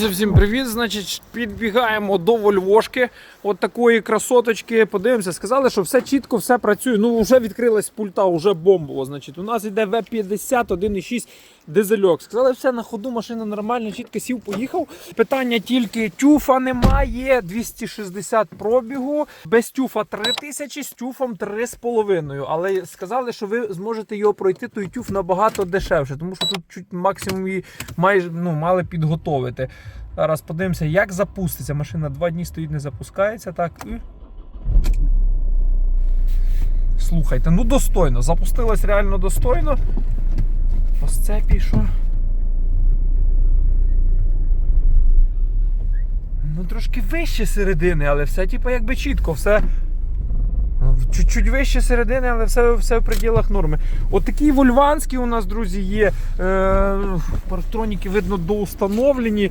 Всім привіт! Значить, підбігаємо до Вольвошки, от такої красоточки. Подивимося, сказали, що все чітко, все працює. Ну, вже відкрилась пульта, вже бомбово. Значить, у нас йде В50 1.6 дизельок. Сказали, все на ходу, машина нормальна, чітко сів, поїхав. Питання тільки тюфа немає, 260 пробігу, без тюфа 3000, з тюфом 3,5. Але сказали, що ви зможете його пройти, той тюф набагато дешевше, тому що тут чуть максимум її майже ну, мали підготовити. Зараз подивимося, як запуститься. Машина два дні стоїть, не запускається. Так. Слухайте, ну достойно. Запустилась реально достойно. Ось це пішов. Ну, трошки вище середини, але все, типу, якби чітко, все. ну, Чуть-чуть вище середини, але все, все в пределах норми. От такі вольванські у нас, друзі, є. Е, парктроніки, видно, доустановлені.